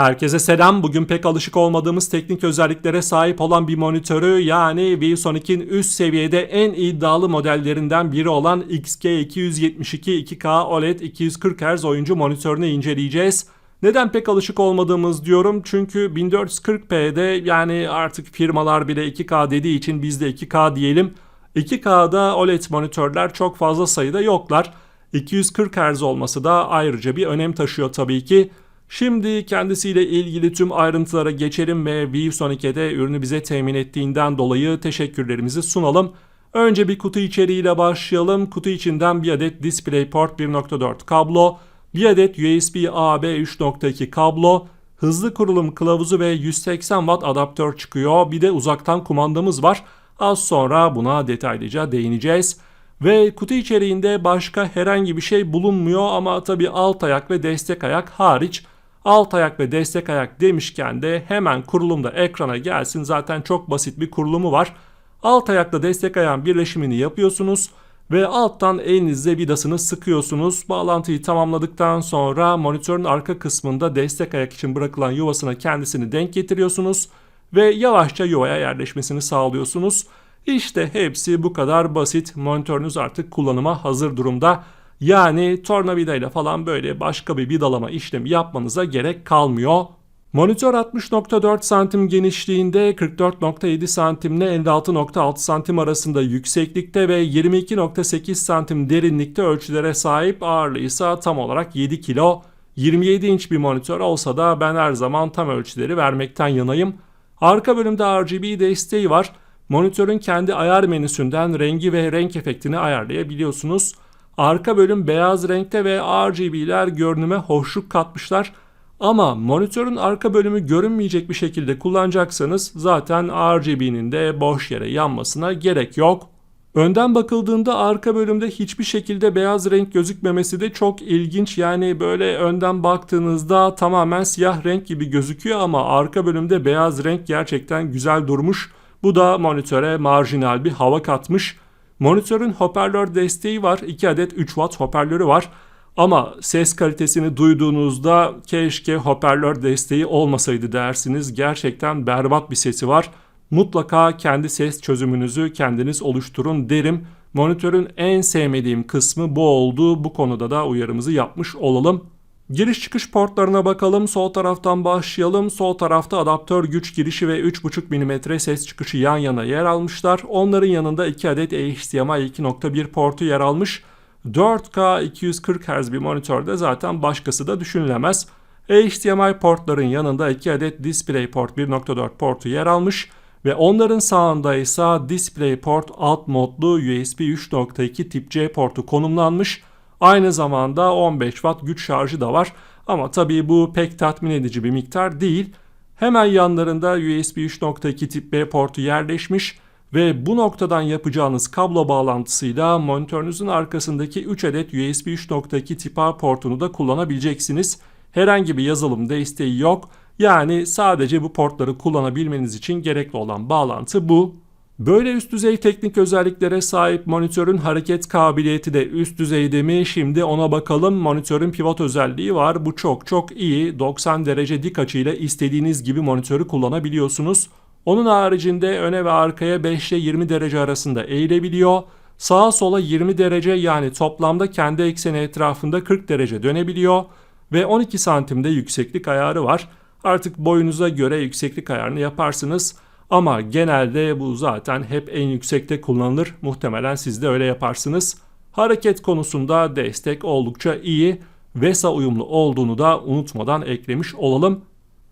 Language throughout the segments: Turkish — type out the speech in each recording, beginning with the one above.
Herkese selam. Bugün pek alışık olmadığımız teknik özelliklere sahip olan bir monitörü yani ViewSonic'in üst seviyede en iddialı modellerinden biri olan XG272 2K OLED 240 Hz oyuncu monitörünü inceleyeceğiz. Neden pek alışık olmadığımız diyorum çünkü 1440p'de yani artık firmalar bile 2K dediği için biz de 2K diyelim. 2K'da OLED monitörler çok fazla sayıda yoklar. 240 Hz olması da ayrıca bir önem taşıyor tabii ki. Şimdi kendisiyle ilgili tüm ayrıntılara geçelim ve ViewSonic'e de ürünü bize temin ettiğinden dolayı teşekkürlerimizi sunalım. Önce bir kutu içeriğiyle başlayalım. Kutu içinden bir adet DisplayPort 1.4 kablo, bir adet USB-A-B 3.2 kablo, hızlı kurulum kılavuzu ve 180 Watt adaptör çıkıyor. Bir de uzaktan kumandamız var. Az sonra buna detaylıca değineceğiz. Ve kutu içeriğinde başka herhangi bir şey bulunmuyor ama tabi alt ayak ve destek ayak hariç. Alt ayak ve destek ayak demişken de hemen kurulumda ekrana gelsin. Zaten çok basit bir kurulumu var. Alt ayakla destek ayağın birleşimini yapıyorsunuz ve alttan elinizle vidasını sıkıyorsunuz. Bağlantıyı tamamladıktan sonra monitörün arka kısmında destek ayak için bırakılan yuvasına kendisini denk getiriyorsunuz ve yavaşça yuvaya yerleşmesini sağlıyorsunuz. İşte hepsi bu kadar basit. Monitörünüz artık kullanıma hazır durumda. Yani tornavida ile falan böyle başka bir vidalama işlemi yapmanıza gerek kalmıyor. Monitör 60.4 santim genişliğinde 44.7 santimle 56.6 santim arasında yükseklikte ve 22.8 santim derinlikte ölçülere sahip ağırlığı ise tam olarak 7 kilo. 27 inç bir monitör olsa da ben her zaman tam ölçüleri vermekten yanayım. Arka bölümde RGB desteği var. Monitörün kendi ayar menüsünden rengi ve renk efektini ayarlayabiliyorsunuz. Arka bölüm beyaz renkte ve RGB'ler görünüme hoşluk katmışlar. Ama monitörün arka bölümü görünmeyecek bir şekilde kullanacaksanız zaten RGB'nin de boş yere yanmasına gerek yok. Önden bakıldığında arka bölümde hiçbir şekilde beyaz renk gözükmemesi de çok ilginç. Yani böyle önden baktığınızda tamamen siyah renk gibi gözüküyor ama arka bölümde beyaz renk gerçekten güzel durmuş. Bu da monitöre marjinal bir hava katmış. Monitörün hoparlör desteği var. 2 adet 3 watt hoparlörü var. Ama ses kalitesini duyduğunuzda keşke hoparlör desteği olmasaydı dersiniz. Gerçekten berbat bir sesi var. Mutlaka kendi ses çözümünüzü kendiniz oluşturun derim. Monitörün en sevmediğim kısmı bu oldu. Bu konuda da uyarımızı yapmış olalım. Giriş çıkış portlarına bakalım. Sol taraftan başlayalım. Sol tarafta adaptör güç girişi ve 3.5 mm ses çıkışı yan yana yer almışlar. Onların yanında 2 adet HDMI 2.1 portu yer almış. 4K 240 Hz bir monitörde zaten başkası da düşünülemez. HDMI portların yanında 2 adet DisplayPort 1.4 portu yer almış ve onların sağında ise DisplayPort alt modlu USB 3.2 tip C portu konumlanmış. Aynı zamanda 15 watt güç şarjı da var ama tabii bu pek tatmin edici bir miktar değil. Hemen yanlarında USB 3.2 tip B portu yerleşmiş ve bu noktadan yapacağınız kablo bağlantısıyla monitörünüzün arkasındaki 3 adet USB 3.2 tip A portunu da kullanabileceksiniz. Herhangi bir yazılım desteği yok. Yani sadece bu portları kullanabilmeniz için gerekli olan bağlantı bu. Böyle üst düzey teknik özelliklere sahip monitörün hareket kabiliyeti de üst düzeyde mi? Şimdi ona bakalım. Monitörün pivot özelliği var. Bu çok çok iyi. 90 derece dik açıyla istediğiniz gibi monitörü kullanabiliyorsunuz. Onun haricinde öne ve arkaya 5 ile 20 derece arasında eğilebiliyor. Sağa sola 20 derece yani toplamda kendi ekseni etrafında 40 derece dönebiliyor. Ve 12 santimde yükseklik ayarı var. Artık boyunuza göre yükseklik ayarını yaparsınız. Ama genelde bu zaten hep en yüksekte kullanılır. Muhtemelen siz de öyle yaparsınız. Hareket konusunda destek oldukça iyi. VESA uyumlu olduğunu da unutmadan eklemiş olalım.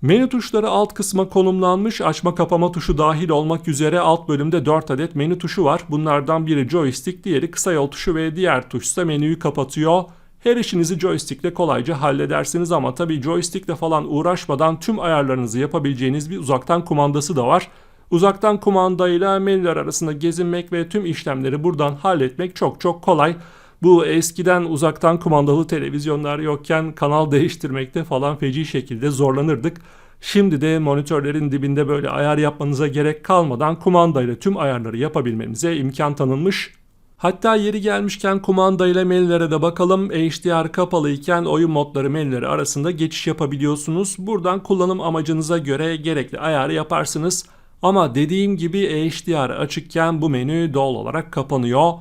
Menü tuşları alt kısma konumlanmış. Açma kapama tuşu dahil olmak üzere alt bölümde 4 adet menü tuşu var. Bunlardan biri joystick, diğeri kısa yol tuşu ve diğer tuş ise menüyü kapatıyor. Her işinizi joystickle kolayca halledersiniz ama tabi joystickle falan uğraşmadan tüm ayarlarınızı yapabileceğiniz bir uzaktan kumandası da var. Uzaktan kumandayla menüler arasında gezinmek ve tüm işlemleri buradan halletmek çok çok kolay. Bu eskiden uzaktan kumandalı televizyonlar yokken kanal değiştirmekte falan feci şekilde zorlanırdık. Şimdi de monitörlerin dibinde böyle ayar yapmanıza gerek kalmadan kumandayla tüm ayarları yapabilmemize imkan tanınmış. Hatta yeri gelmişken kumanda ile menülere de bakalım. HDR kapalı iken oyun modları menüleri arasında geçiş yapabiliyorsunuz. Buradan kullanım amacınıza göre gerekli ayarı yaparsınız. Ama dediğim gibi HDR açıkken bu menü doğal olarak kapanıyor.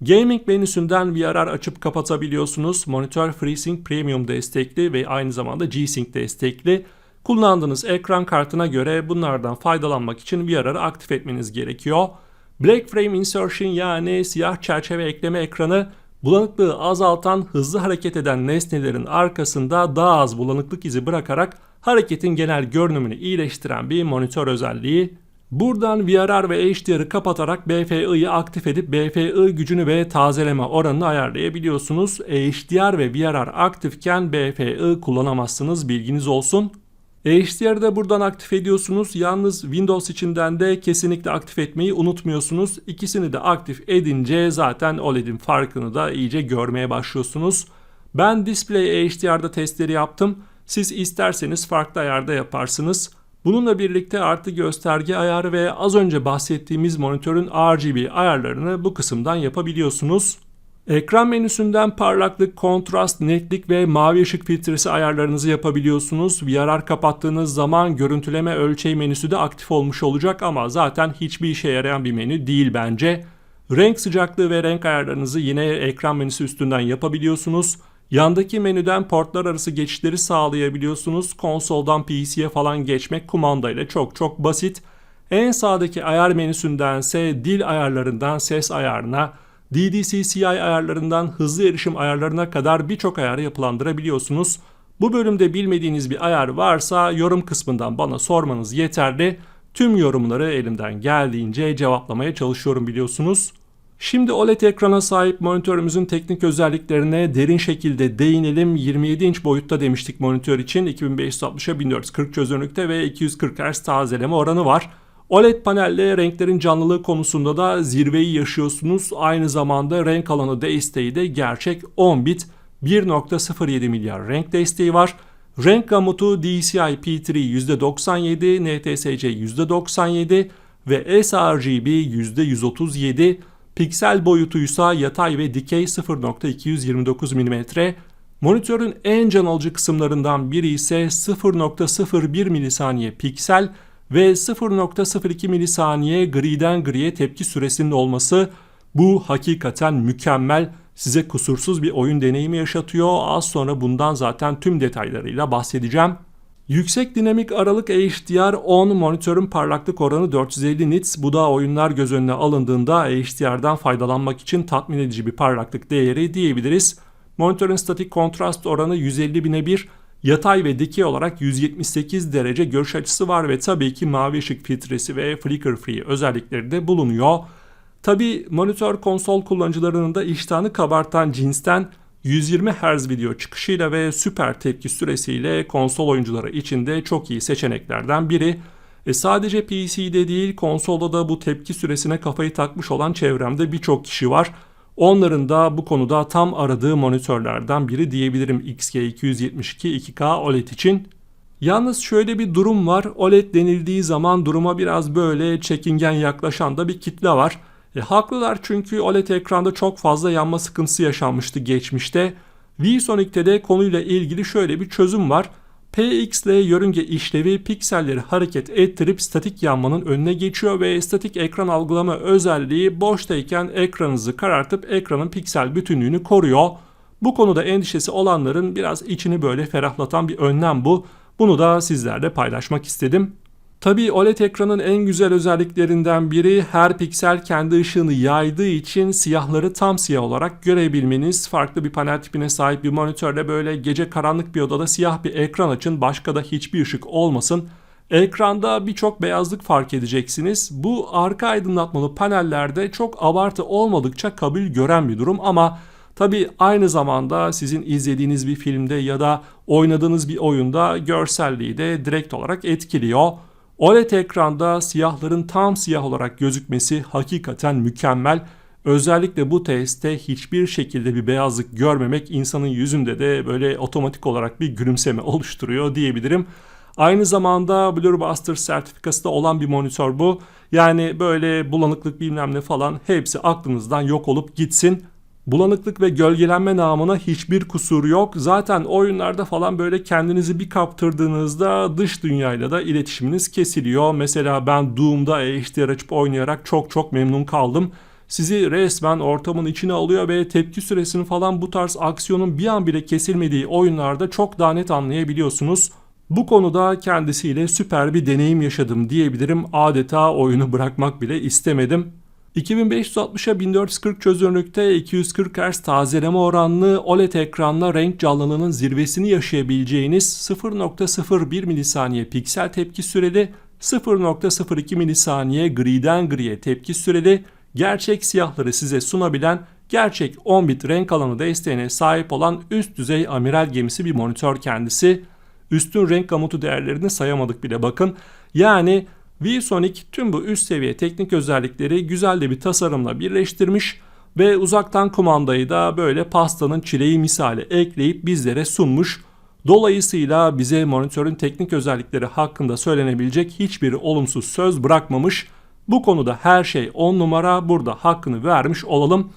Gaming menüsünden VRR açıp kapatabiliyorsunuz. Monitör FreeSync Premium destekli ve aynı zamanda G-Sync destekli. Kullandığınız ekran kartına göre bunlardan faydalanmak için VRR'ı aktif etmeniz gerekiyor. Black Frame Insertion yani siyah çerçeve ekleme ekranı bulanıklığı azaltan hızlı hareket eden nesnelerin arkasında daha az bulanıklık izi bırakarak hareketin genel görünümünü iyileştiren bir monitör özelliği. Buradan VRR ve HDR'ı kapatarak BFI'yi aktif edip BFI gücünü ve tazeleme oranını ayarlayabiliyorsunuz. HDR ve VRR aktifken BFI kullanamazsınız bilginiz olsun. HDR'ı da buradan aktif ediyorsunuz. Yalnız Windows içinden de kesinlikle aktif etmeyi unutmuyorsunuz. İkisini de aktif edince zaten OLED'in farkını da iyice görmeye başlıyorsunuz. Ben Display HDR'da testleri yaptım. Siz isterseniz farklı ayarda yaparsınız. Bununla birlikte artı gösterge ayarı ve az önce bahsettiğimiz monitörün RGB ayarlarını bu kısımdan yapabiliyorsunuz. Ekran menüsünden parlaklık, kontrast, netlik ve mavi ışık filtresi ayarlarınızı yapabiliyorsunuz. VRR kapattığınız zaman görüntüleme ölçeği menüsü de aktif olmuş olacak ama zaten hiçbir işe yarayan bir menü değil bence. Renk sıcaklığı ve renk ayarlarınızı yine ekran menüsü üstünden yapabiliyorsunuz. Yandaki menüden portlar arası geçişleri sağlayabiliyorsunuz. Konsoldan PC'ye falan geçmek kumanda ile çok çok basit. En sağdaki ayar menüsündense dil ayarlarından ses ayarına, DDCCI ayarlarından hızlı erişim ayarlarına kadar birçok ayarı yapılandırabiliyorsunuz. Bu bölümde bilmediğiniz bir ayar varsa yorum kısmından bana sormanız yeterli. Tüm yorumları elimden geldiğince cevaplamaya çalışıyorum biliyorsunuz. Şimdi OLED ekrana sahip monitörümüzün teknik özelliklerine derin şekilde değinelim. 27 inç boyutta demiştik monitör için 2560'a 1440 çözünürlükte ve 240 Hz tazeleme oranı var. OLED panelle renklerin canlılığı konusunda da zirveyi yaşıyorsunuz. Aynı zamanda renk alanı desteği de gerçek 10 bit 1.07 milyar renk desteği var. Renk gamutu DCI P3 %97, NTSC %97 ve sRGB %137. Piksel boyutuysa yatay ve dikey 0.229 mm. Monitörün en can alıcı kısımlarından biri ise 0.01 milisaniye piksel ve 0.02 milisaniye griden griye tepki süresinin olması bu hakikaten mükemmel size kusursuz bir oyun deneyimi yaşatıyor. Az sonra bundan zaten tüm detaylarıyla bahsedeceğim. Yüksek dinamik aralık HDR 10 monitörün parlaklık oranı 450 nits. Bu da oyunlar göz önüne alındığında HDR'dan faydalanmak için tatmin edici bir parlaklık değeri diyebiliriz. Monitörün statik kontrast oranı 150 bine 1. Yatay ve dikey olarak 178 derece görüş açısı var ve tabii ki mavi ışık filtresi ve flicker free özellikleri de bulunuyor. Tabii monitör konsol kullanıcılarının da iştahını kabartan cinsten 120 Hz video çıkışıyla ve süper tepki süresiyle konsol oyuncuları için de çok iyi seçeneklerden biri. E sadece PC'de değil konsolda da bu tepki süresine kafayı takmış olan çevremde birçok kişi var. Onların da bu konuda tam aradığı monitörlerden biri diyebilirim XG272 2K OLED için. Yalnız şöyle bir durum var. OLED denildiği zaman duruma biraz böyle çekingen yaklaşan da bir kitle var. E, haklılar çünkü OLED ekranda çok fazla yanma sıkıntısı yaşanmıştı geçmişte. VSonic'te de konuyla ilgili şöyle bir çözüm var. PXL yörünge işlevi pikselleri hareket ettirip statik yanmanın önüne geçiyor ve statik ekran algılama özelliği boştayken ekranınızı karartıp ekranın piksel bütünlüğünü koruyor. Bu konuda endişesi olanların biraz içini böyle ferahlatan bir önlem bu. Bunu da sizlerle paylaşmak istedim. Tabii OLED ekranın en güzel özelliklerinden biri her piksel kendi ışığını yaydığı için siyahları tam siyah olarak görebilmeniz. Farklı bir panel tipine sahip bir monitörle böyle gece karanlık bir odada siyah bir ekran açın başka da hiçbir ışık olmasın. Ekranda birçok beyazlık fark edeceksiniz. Bu arka aydınlatmalı panellerde çok abartı olmadıkça kabul gören bir durum ama Tabi aynı zamanda sizin izlediğiniz bir filmde ya da oynadığınız bir oyunda görselliği de direkt olarak etkiliyor. OLED ekranda siyahların tam siyah olarak gözükmesi hakikaten mükemmel. Özellikle bu testte hiçbir şekilde bir beyazlık görmemek insanın yüzünde de böyle otomatik olarak bir gülümseme oluşturuyor diyebilirim. Aynı zamanda Bluebuster sertifikası da olan bir monitör bu. Yani böyle bulanıklık bilmem ne falan hepsi aklınızdan yok olup gitsin. Bulanıklık ve gölgelenme namına hiçbir kusur yok. Zaten oyunlarda falan böyle kendinizi bir kaptırdığınızda dış dünyayla da iletişiminiz kesiliyor. Mesela ben Doom'da HDR açıp oynayarak çok çok memnun kaldım. Sizi resmen ortamın içine alıyor ve tepki süresini falan bu tarz aksiyonun bir an bile kesilmediği oyunlarda çok daha net anlayabiliyorsunuz. Bu konuda kendisiyle süper bir deneyim yaşadım diyebilirim. Adeta oyunu bırakmak bile istemedim. 2560'a 1440 çözünürlükte 240 Hz tazeleme oranlı OLED ekranla renk canlılığının zirvesini yaşayabileceğiniz 0.01 milisaniye piksel tepki süreli, 0.02 milisaniye griden griye tepki süreli, gerçek siyahları size sunabilen gerçek 10 bit renk alanı desteğine sahip olan üst düzey amiral gemisi bir monitör kendisi. Üstün renk gamutu değerlerini sayamadık bile bakın. Yani VSonic tüm bu üst seviye teknik özellikleri güzel de bir tasarımla birleştirmiş ve uzaktan kumandayı da böyle pastanın çileği misali ekleyip bizlere sunmuş. Dolayısıyla bize monitörün teknik özellikleri hakkında söylenebilecek hiçbir olumsuz söz bırakmamış. Bu konuda her şey 10 numara burada hakkını vermiş olalım.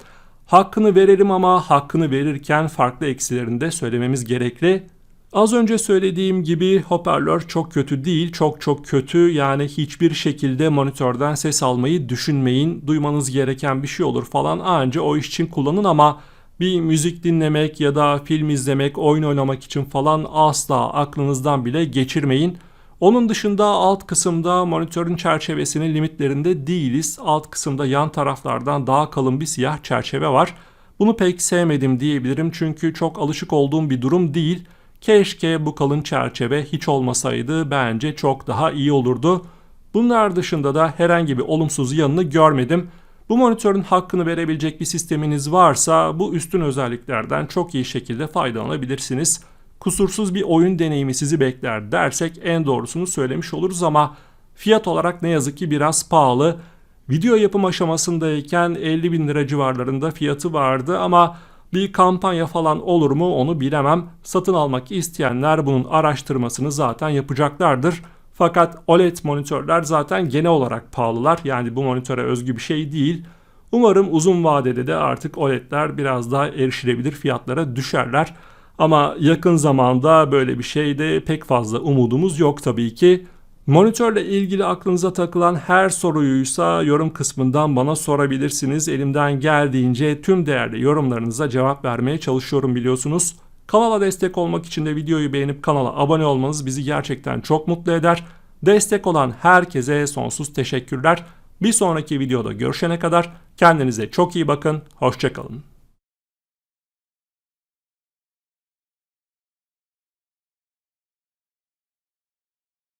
Hakkını verelim ama hakkını verirken farklı eksilerini de söylememiz gerekli. Az önce söylediğim gibi hoparlör çok kötü değil, çok çok kötü. Yani hiçbir şekilde monitörden ses almayı düşünmeyin. Duymanız gereken bir şey olur falan anca o iş için kullanın ama bir müzik dinlemek ya da film izlemek, oyun oynamak için falan asla aklınızdan bile geçirmeyin. Onun dışında alt kısımda monitörün çerçevesinin limitlerinde değiliz. Alt kısımda yan taraflardan daha kalın bir siyah çerçeve var. Bunu pek sevmedim diyebilirim çünkü çok alışık olduğum bir durum değil. Keşke bu kalın çerçeve hiç olmasaydı bence çok daha iyi olurdu. Bunlar dışında da herhangi bir olumsuz yanını görmedim. Bu monitörün hakkını verebilecek bir sisteminiz varsa bu üstün özelliklerden çok iyi şekilde faydalanabilirsiniz. Kusursuz bir oyun deneyimi sizi bekler dersek en doğrusunu söylemiş oluruz ama fiyat olarak ne yazık ki biraz pahalı. Video yapım aşamasındayken 50 bin lira civarlarında fiyatı vardı ama bir kampanya falan olur mu onu bilemem. Satın almak isteyenler bunun araştırmasını zaten yapacaklardır. Fakat OLED monitörler zaten genel olarak pahalılar. Yani bu monitöre özgü bir şey değil. Umarım uzun vadede de artık OLED'ler biraz daha erişilebilir fiyatlara düşerler. Ama yakın zamanda böyle bir şeyde pek fazla umudumuz yok tabii ki. Monitörle ilgili aklınıza takılan her soruyuysa yorum kısmından bana sorabilirsiniz. Elimden geldiğince tüm değerli yorumlarınıza cevap vermeye çalışıyorum biliyorsunuz. Kanala destek olmak için de videoyu beğenip kanala abone olmanız bizi gerçekten çok mutlu eder. Destek olan herkese sonsuz teşekkürler. Bir sonraki videoda görüşene kadar kendinize çok iyi bakın. Hoşçakalın.